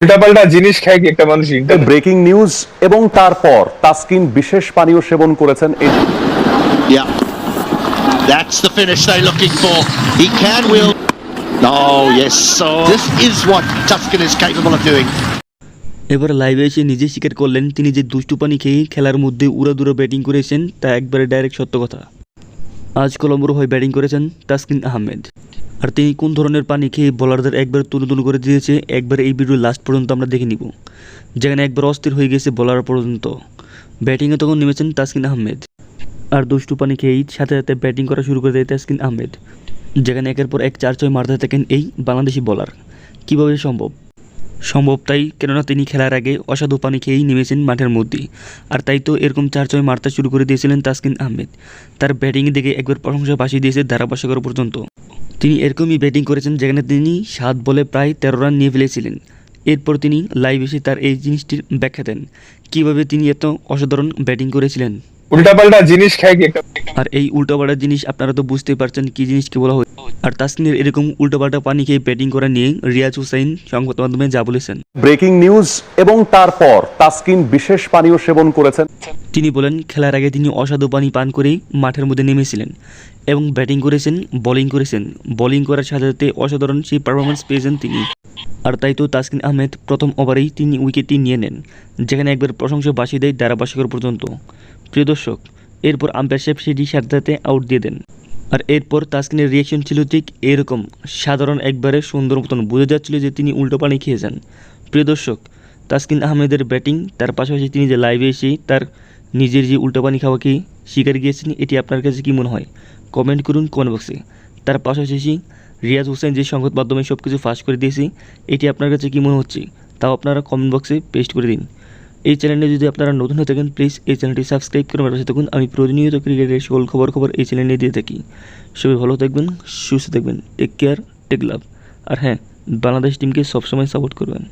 উল্টাপাল্টা জিনিস খায় কি একটা মানুষ ব্রেকিং নিউজ এবং তারপর তাসকিন বিশেষ পানীয় সেবন করেছেন. That's the finish they're looking for. He can will. Oh, yes. So this is what Tuscan is capable of doing. এবার লাইভে এসে নিজে স্বীকার করলেন তিনি যে দুষ্টু পানি খেয়ে খেলার মধ্যে উড়াদুরা ব্যাটিং করেছেন তা একবারে ডাইরেক্ট সত্য কথা আজ কলম্বোর হয়ে ব্যাটিং করেছেন তাসকিন আহমেদ আর তিনি কোন ধরনের পানি খেয়ে বোলারদের একবার তুলে তুলে করে দিয়েছে, একবার এই ভিডিও লাস্ট পর্যন্ত আমরা দেখে নিব। যেখানে একবার অস্থির হয়ে গেছে বোলার পর্যন্ত। ব্যাটিংয়ে তখন নেমেছেন তাসকিন আহমেদ। আর দুষ্টু পানি খেয়েই সাথে সাথে ব্যাটিং করা শুরু করে দেয় তাসকিন আহমেদ। যেখানে একের পর এক চার ছয় মারতে থাকেন এই বাংলাদেশি বোলার কীভাবে সম্ভব? সম্ভব তাই কেননা তিনি খেলার আগে অসাধু পানি খেয়েই নেমেছেন মাঠের মধ্যে। আর তাই তো এরকম চার ছয় মারতে শুরু করে দিয়েছিলেন তাসকিন আহমেদ। তার ব্যাটিং দেখে একবার প্রশংসা বাসিয়ে দিয়েছে ধারাভাষ্যকর পর্যন্ত। তিনি এরকমই ব্যাটিং করেছেন যেখানে তিনি সাত বলে প্রায় তেরো রান নিয়ে ফেলেছিলেন। এরপর তিনি লাইভ এসে তার এই জিনিসটির ব্যাখ্যা দেন। কীভাবে তিনি এত অসাধারণ ব্যাটিং করেছিলেন? উল্টাপাল্টা জিনিস খায় আর এই উল্টোপাল্টা জিনিস আপনারা তো বুঝতেই পারছেন কি জিনিসকে বলা হয় আর তাসকিনের এরকম উল্টোপাল্টা পানি খেয়ে ব্যাটিং করা নিয়ে রিয়াজ হুসাইন সংবাদ মাধ্যমে যা বলেছেন। ব্রেকিং নিউজ এবং তারপর তাসকিন বিশেষ পানীয় সেবন করেছেন। তিনি বলেন খেলার আগে তিনি অসাধু পানি পান করেই মাঠের মধ্যে নেমেছিলেন এবং ব্যাটিং করেছেন বোলিং করেছেন। বোলিং করার সাথে সাথে অসাধারণ সেই পারফরমেন্স পেয়েছেন তিনি। আর তাই তো তাসকিন আহমেদ প্রথম ওভারেই তিনি উইকেটটি নিয়ে নেন যেখানে একবার প্রশংসা বাসিয়ে দেয় ধারাভাষ্যকর পর্যন্ত। প্রিয় দর্শক এরপর আম্পায়ার সাহেব সেটি সাথে সাথে আউট দিয়ে দেন। আর এরপর তাসকিনের রিয়াকশন ছিল ঠিক এরকম। সাধারণ একবারে সুন্দর মতন বোঝা যাচ্ছিল যে তিনি উল্টো পানি খেয়েছেন প্রিয় দর্শক, তাসকিন আহমেদের ব্যাটিং তার পাশাপাশি তিনি যে লাইভে এসে তার নিজের যে উল্টো পানি খাওয়াকে শিকার গিয়েছেন, এটি আপনার কাছে কী মনে হয়? কমেন্ট করুন কমেন্ট বক্সে তার পাশাপাশি রিয়াজ হোসেন যে সংবাদ মাধ্যমে সব কিছু ফাঁস করে দিয়েছে, এটি আপনার কাছে কী মনে হচ্ছে? তাও আপনারা কমেন্ট বক্সে পেস্ট করে দিন। এই চ্যানেলে যদি আপনারা নতুন হয়ে থাকেন প্লিজ এই চ্যানেলটি সাবস্ক্রাইব করে পাশে থাকুন। আমি প্রতিনিয়ত ক্রিকেটের সকল খবর খবর এই চ্যানেলে দিয়ে থাকি। সবাই ভালো থাকবেন, সুস্থ থাকবেন টেক কেয়ার টেক লাভ আর হ্যাঁ বাংলাদেশ টিমকে সবসময় সাপোর্ট করবেন।